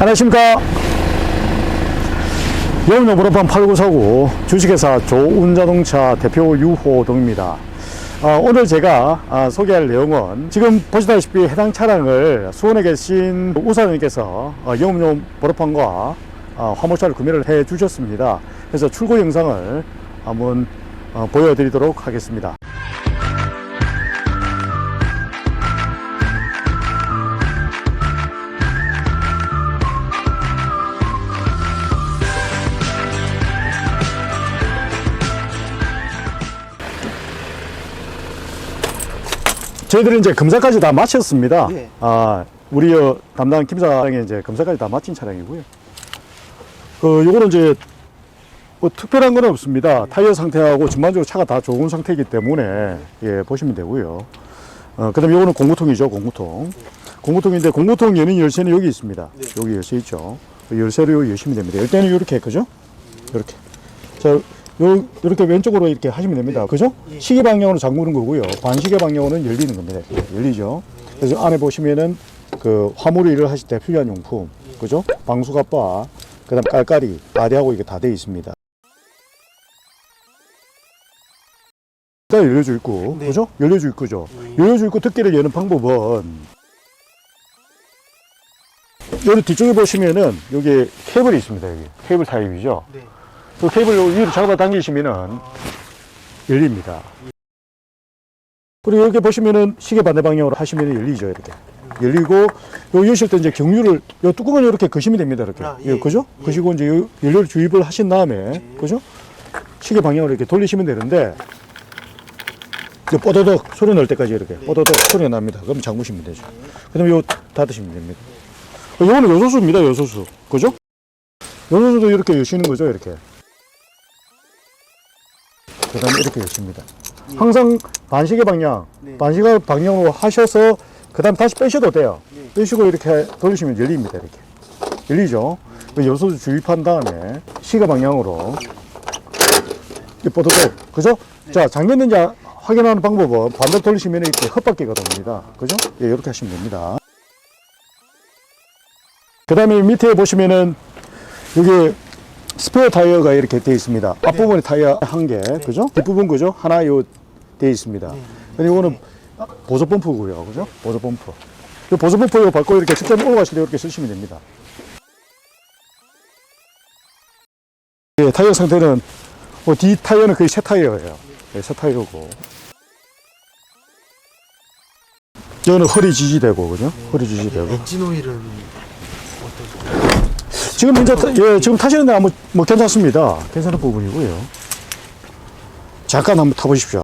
안녕하십니까. 영로 무릎판 8949 주식회사 조운자동차 대표 유호동입니다. 어, 오늘 제가 아, 소개할 내용은 지금 보시다시피 해당 차량을 수원에 계신 우사님께서 어, 영업용 무릎판과 어, 화물차를 구매를 해 주셨습니다. 그래서 출고 영상을 한번 어, 보여드리도록 하겠습니다. 저희들이 이제 검사까지 다 마쳤습니다. 예. 아, 우리 어, 담당 김 사장이 이제 검사까지 다 마친 차량이고요. 그, 요거는 이제 뭐 특별한 건 없습니다. 타이어 상태하고 전반적으로 차가 다 좋은 상태이기 때문에 예, 보시면 되고요. 어, 그 다음에 요거는 공구통이죠, 공구통. 공구통인데 공구통 여는 열쇠는 여기 있습니다. 여기 열쇠 있죠. 그 열쇠로 여시면 됩니다. 열 때는 이렇게, 그죠? 이렇게. 자, 요, 이렇게 왼쪽으로 이렇게 하시면 됩니다. 그죠? 시계 방향으로 잠그는 거고요. 반시계 방향으로는 열리는 겁니다. 예, 열리죠. 그래서 안에 보시면은 그 화물 일을 하실 때 필요한 용품, 그죠? 방수갑바, 그 다음 깔깔이, 바디하고 이게 다 되어 있습니다. 다 열려져 있고, 네. 그죠? 열려져 있고죠. 열려져 있고 특기를 여는 방법은 여기 뒤쪽에 보시면은 여기 케이블이 있습니다. 여기 케이블 타입이죠. 네. 그 케이블 위로 잡아 당기시면은 열립니다. 그리고 이렇게 보시면은 시계 반대 방향으로 하시면 열리죠, 이렇게. 열리고, 요 여실 때 이제 경유를, 요 뚜껑을 이렇게 거시면 됩니다, 이렇게. 아, 예, 예, 그죠? 예. 거시고 이제 요 연료를 주입을 하신 다음에, 그죠? 시계 방향으로 이렇게 돌리시면 되는데, 이제 뽀더덕 소리 날 때까지 이렇게 뽀더덕 소리가 납니다. 그럼 잠그시면 되죠. 그 다음에 요 닫으시면 됩니다. 요거는 요소수입니다, 요소수. 그죠? 요소수도 이렇게 여시는 거죠, 이렇게. 그 다음에 이렇게 여십니다. 항상 반시계 방향, 네. 반시계 방향으로 하셔서 그 다음 다시 빼셔도 돼요. 네. 빼시고 이렇게 돌리시면 열립니다, 이렇게. 열리죠? 그 요소수 주입한 다음에 시계 방향으로 이 뽀드도 그죠? 자, 잠겼는지 확인하는 방법은 반대로 돌리시면 이렇게 헛바퀴가 됩니다. 그죠? 예, 이렇게 하시면 됩니다. 그 다음에 밑에 보시면은 여기 스페어 타이어가 이렇게 되어 있습니다. 앞부분에 타이어 한 개, 그죠? 뒷부분 그죠? 하나 요 되어 있습니다. 그리고 이거는 보조 펌프고요, 그죠? 보조 펌프. 이 보조 펌프 이거 밟고 이렇게 직접 올라가실 때 이렇게 쓰시면 됩니다. 예, 타이어 상태는 어, 뒤 타이어는 거의 새 타이어예요. 네, 새 타이어고. 저는 허리 지지되고, 그죠? 허리 지지되고. 엔진 오일은? 지금 이제 타- 예, 지금 타시는데 아무 뭐 괜찮습니다. 괜찮은 부분이고요. 잠깐 한번 타보십시오.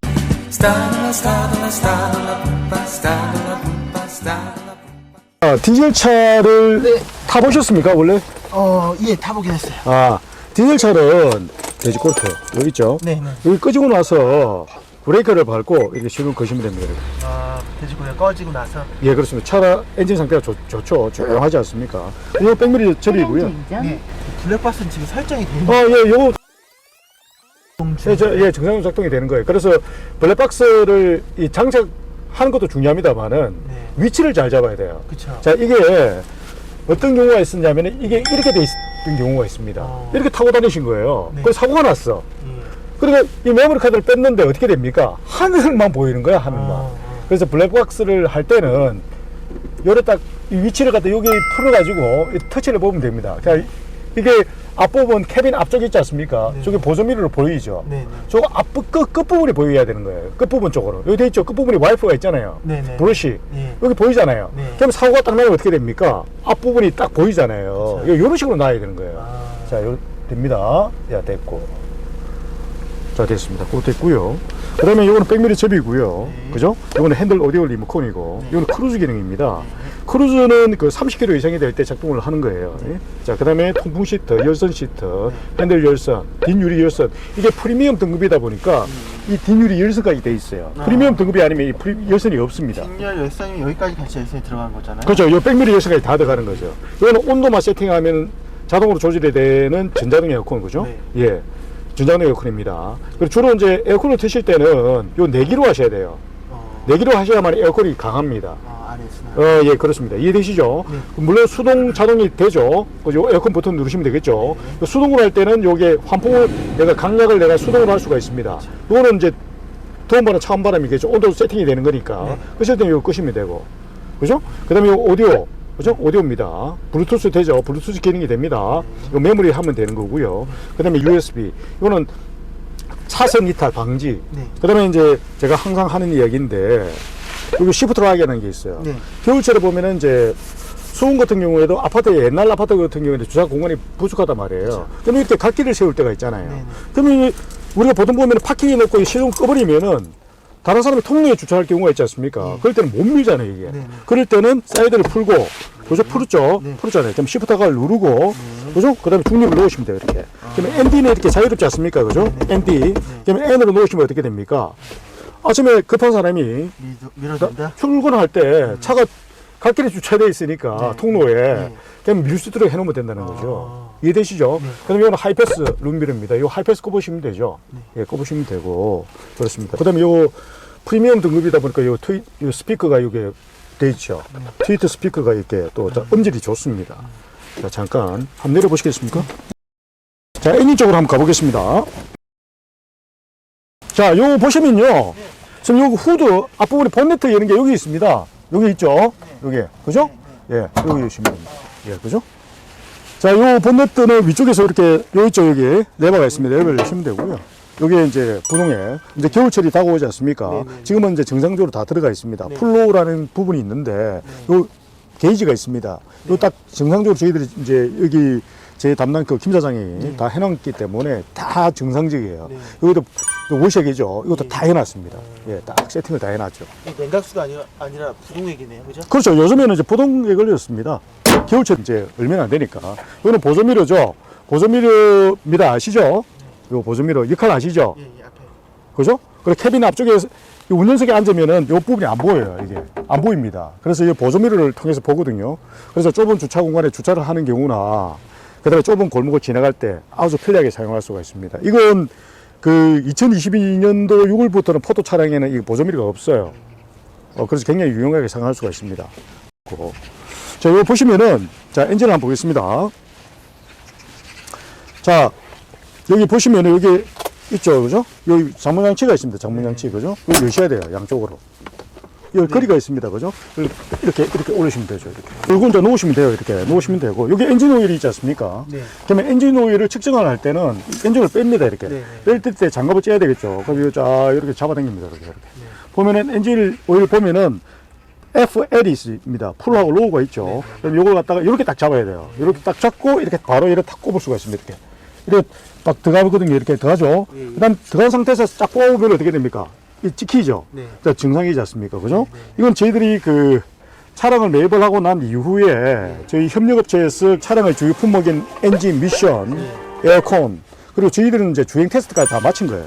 아, 디젤 차를 네. 타보셨습니까 원래? 어, 예, 타보긴 했어요. 아, 디젤 차는 돼지 꼴트 여기 있죠. 네, 네. 여기 끄지고 나서 브레이크를 밟고 이렇게 시동 거시면 됩니다. 이렇게. 아, 돼지고기가 꺼지고 나서 예, 그렇습니다. 차라 엔진 상태가 좋, 좋죠. 조용하지 않습니까? 이거 백미리 처리고요. 네. 블랙박스는 지금 설정이 돼 있는 어, 예, 요거. 예, 저, 예, 정상적으로 작동이 되는 거예요. 그래서 블랙박스를 이 장착하는 것도 중요합니다만은 네. 위치를 잘 잡아야 돼요. 그쵸. 자, 이게 어떤 경우가 있었냐면 이게 이렇게 돼 있던 경우가 있습니다. 어. 이렇게 타고 다니신 거예요. 네. 그래서 사고가 났어. 예. 그러니까 이 메모리 카드를 뺐는데 어떻게 됩니까? 하늘만 보이는 거야, 하늘만. 어, 어. 그래서 블랙박스를 할 때는 요래 딱이 위치를 갖다 여기 풀어가지고 이 터치를 보면 됩니다. 자, 이게 앞부분 캐빈 앞쪽 있지 않습니까? 네. 저게 보조미러로 보이죠? 네, 네. 저거 앞 끝, 끝부분이 보여야 되는 거예요. 끝부분 쪽으로. 여기 돼 있죠? 끝부분에 와이프가 있잖아요. 네, 네. 브러쉬. 예. 여기 보이잖아요. 네. 그럼 사고가 딱 나면 어떻게 됩니까? 앞부분이 딱 보이잖아요. 그쵸. 이런 식으로 놔야 되는 거예요. 아. 자, 요, 됩니다. 야, 됐고. 자, 됐습니다. 그거 됐고요. 그 다음에 이거는 백미리 접이고요. 네. 그죠? 이거는 핸들 오디오 리모컨이고, 이거는 크루즈 기능입니다. 크루즈는 그 30km 이상이 될 때 작동을 하는 거예요. 예? 자, 그 다음에 통풍 시트, 열선 시트, 핸들 열선, 뒷유리 열선. 이게 프리미엄 등급이다 보니까 이 뒷유리 열선까지 돼 있어요. 아. 프리미엄 등급이 아니면 이 프리, 열선이 없습니다. 뒷열 열선이 여기까지 같이 열선이 들어간 거잖아요. 그렇죠. 요 백미리 열선까지 다 들어가는 거죠. 이거는 온도만 세팅하면 자동으로 조절이 되는 전자등 에어컨, 그죠? 네. 예. 전자등 에어컨입니다. 그리고 주로 이제 에어컨을 트실 때는 요 내기로 하셔야 돼요. 어, 내기로 하셔야만 에어컨이 강합니다. 어, 어, 예, 그렇습니다. 이해되시죠? 네. 물론 수동 자동이 되죠. 그죠? 에어컨 버튼 누르시면 되겠죠. 수동으로 할 때는 요게 환풍을 내가 강약을 내가 수동으로 할 수가 있습니다. 요거는 이제 더운 바람, 차가운 바람이겠죠. 온도 세팅이 되는 거니까. 네. 때는 이거 끄시면 되고. 그죠? 그 다음에 요 오디오. 그죠? 오디오입니다. 블루투스 되죠? 블루투스 기능이 됩니다. 요 메모리 하면 되는 거고요. 그 다음에 USB. 이거는 차선 이탈 방지. 네. 그 다음에 이제 제가 항상 하는 이야기인데, 여기 시프트 라이라는 게 있어요. 네. 겨울철에 보면은 이제 수은 같은 경우에도 아파트 옛날 아파트 같은 경우에는 주차 공간이 부족하단 말이에요. 그럼 이렇게 갓길을 세울 때가 있잖아요. 네네. 그러면 이- 우리가 보통 보면 파킹해 놓고 이 시동 꺼버리면은 다른 사람이 통로에 주차할 경우가 있지 않습니까? 네. 그럴 때는 못 밀잖아요, 이게. 네네. 그럴 때는 사이드를 풀고, 그죠? 풀었죠? 네. 풀었잖아요. 그럼 시프트가 누르고, 그죠? 그 다음에 중립을 놓으시면 돼요, 이렇게. 그러면 ND는 이렇게 자유롭지 않습니까? 그죠? 네네. ND. 그러면 N으로 놓으시면 어떻게 됩니까? 아침에 급한 사람이 밀- 밀어준다. 출근할 때 차가 갓길에 주차되어 있으니까 네. 통로에 네. 그냥 밀 수 있도록 해놓으면 된다는 아. 거죠. 이해되시죠? 네. 그다음에 이거는 하이패스 룸밀입니다. 이거 하이패스 꼽으시면 되죠. 네. 예, 꼽으시면 되고 그렇습니다. 그다음에 이거 프리미엄 등급이다 보니까 이 트위 이 스피커가 이게 돼 있죠. 네. 트위터 스피커가 이렇게 또 자, 음질이 좋습니다. 자, 잠깐 한번 내려 보시겠습니까? 자, 엔진 쪽으로 한번 가보겠습니다. 자, 요 보시면요. 지금 요 후드 앞부분에 본네트 여는 게 여기 있습니다. 여기 있죠? 여기. 그죠? 예, 여기 됩니다. 예, 그죠? 자, 요 본네트는 위쪽에서 이렇게, 요 있죠, 여기. 레버가 있습니다. 레버를 내시면 되고요. 요게 이제 분홍에, 이제 겨울철이 다가오지 않습니까? 네네. 지금은 이제 정상적으로 다 들어가 있습니다. 네. 플로우라는 부분이 있는데, 요 게이지가 있습니다. 요 딱 정상적으로 저희들이 이제 여기 제 담당 그 김 사장이 네. 다 해놨기 때문에 다 정상적이에요. 네. 여기도 워셔기죠. 이것도 네. 다 해놨습니다. 예, 딱 세팅을 다 해놨죠. 이 냉각수가 아니라 아니라 부동액이네요, 그죠? 그렇죠. 요즘에는 이제 부동에 걸렸습니다. 겨울철 이제 얼마나 안 되니까. 이거는 보조미러죠. 보조미러입니다. 아시죠? 요 보조미러 역할 아시죠? 예, 예, 앞에. 그죠? 그리고 캐빈 앞쪽에 이 운전석에 앉으면은 요 부분이 안 보여요. 이게 안 보입니다. 그래서 이 보조미러를 통해서 보거든요. 그래서 좁은 주차 공간에 주차를 하는 경우나 그 다음에 좁은 골목을 지나갈 때 아주 편리하게 사용할 수가 있습니다. 이건 그 2022년도 6월부터는 포토 차량에는 이 보조미러가 없어요. 어, 그래서 굉장히 유용하게 사용할 수가 있습니다. 고. 자, 이거 보시면은 자 엔진을 한번 보겠습니다. 자, 여기 보시면은 여기 있죠, 그죠? 여기 장문장치가 있습니다. 장문장치, 그죠? 여기 여셔야 돼요, 양쪽으로. 여기 거리가 있습니다, 그죠? 이렇게 이렇게 올리시면 되죠, 이렇게. 그리고 이제 놓으시면 돼요, 이렇게 놓으시면 되고 여기 엔진 오일이 있지 않습니까? 네. 그러면 엔진 오일을 측정을 할 때는 엔진을 뺍니다, 이렇게. 네, 뺄때 장갑을 째야 되겠죠. 자 이렇게 잡아당깁니다, 이렇게. 이렇게. 보면은 엔진 오일 보면은 FL이 있습니다. 풀하고 로고가 있죠. 그럼 이걸 갖다가 이렇게 딱 잡아야 돼요. 이렇게 딱 잡고 이렇게 바로 이렇게 탁 꼽을 수가 있습니다. 이렇게. 이렇게 딱 들어가거든요. 이렇게 들어가죠. 예, 예. 그 다음 들어간 상태에서 쫙 뽑으면 어떻게 됩니까? 이 찍히죠. 네. 자, 정상이지 않습니까? 그죠? 이건 저희들이 그 차량을 매입을 하고 난 이후에 저희 협력업체에서 차량의 주요 품목인 엔진, 미션, 에어컨, 그리고 저희들은 이제 주행 테스트까지 다 마친 거예요.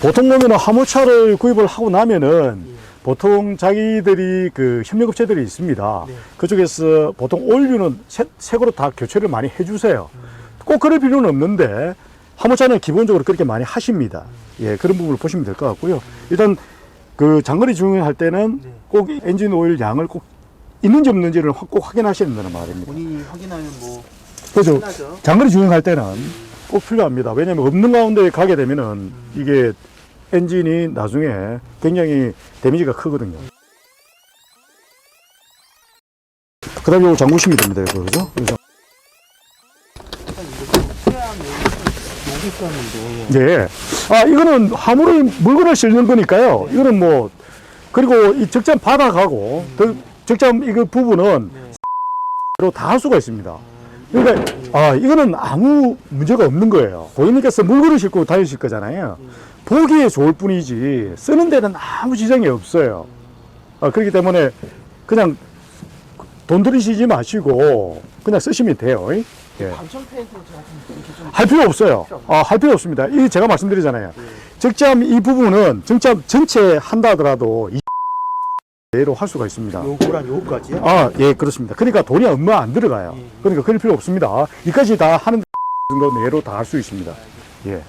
보통 보면은 화물차를 구입을 하고 나면은 보통 자기들이 그 협력업체들이 있습니다. 네. 그쪽에서 보통 새, 새거로 다 교체를 많이 해주세요. 꼭 그럴 필요는 없는데 화물차는 기본적으로 그렇게 많이 하십니다. 예, 그런 부분을 보시면 될 것 같고요. 일단 그 장거리 주행할 때는 네. 꼭 엔진 오일 양을 꼭 있는지 없는지를 확- 꼭 확인하셔야 된다는 말입니다. 본인이 확인하면 뭐 그래서 흔하죠. 장거리 주행할 때는 꼭 필요합니다. 왜냐하면 없는 가운데 가게 되면은 이게 엔진이 나중에 굉장히 데미지가 크거든요. 그 다음에 이거 잠그시면 됩니다. 이거, 그죠? 그래서 예. 아, 이거는 화물을, 물건을 실는 거니까요. 이거는 뭐, 그리고 이 적점 받아가고, 더- 적점 이거 부분은 네. 로다 할 수가 있습니다. 그러니까, 아, 이거는 아무 문제가 없는 거예요. 고객님께서 물건을 싣고 다니실 거잖아요. 보기에 좋을 뿐이지, 쓰는 데는 아무 지장이 없어요. 아, 그렇기 때문에 그냥 돈 들이시지 마시고, 그냥 쓰시면 돼요. 예. 방청 페인트로 제가 좀 이렇게 좀 할 필요 없어요. 아, 할 필요 없습니다. 이 제가 말씀드리잖아요. 적점 이 부분은 적점 전체 한다 하더라도 이 예로 할 수가 있습니다. 요거랑 요거까지요? 아, 예, 그렇습니다. 그러니까 돈이 얼마 안 들어가요. 예. 그러니까 그럴 필요 없습니다. 이까지 다 하는 정도 내로 다 할 수 있습니다. 예.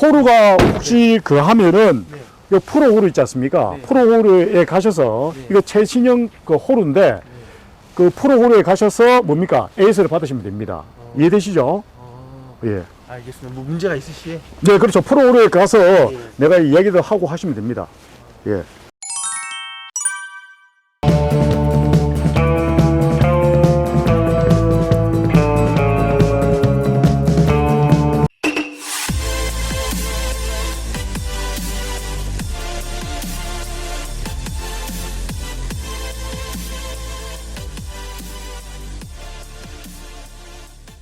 호루가 혹시 그 하면은 네. 이 프로 호루 있지 않습니까? 네. 프로 호루에 가셔서 네. 이거 최신형 그 호루인데 그 프로 호루에 가셔서 뭡니까? AS를 받으시면 됩니다. 어. 이해되시죠? 아, 예. 알겠습니다. 뭐 문제가 있으시에 네, 그렇죠. 프로 호루에 가서 예. 내가 이야기를 하고 하시면 됩니다. 예.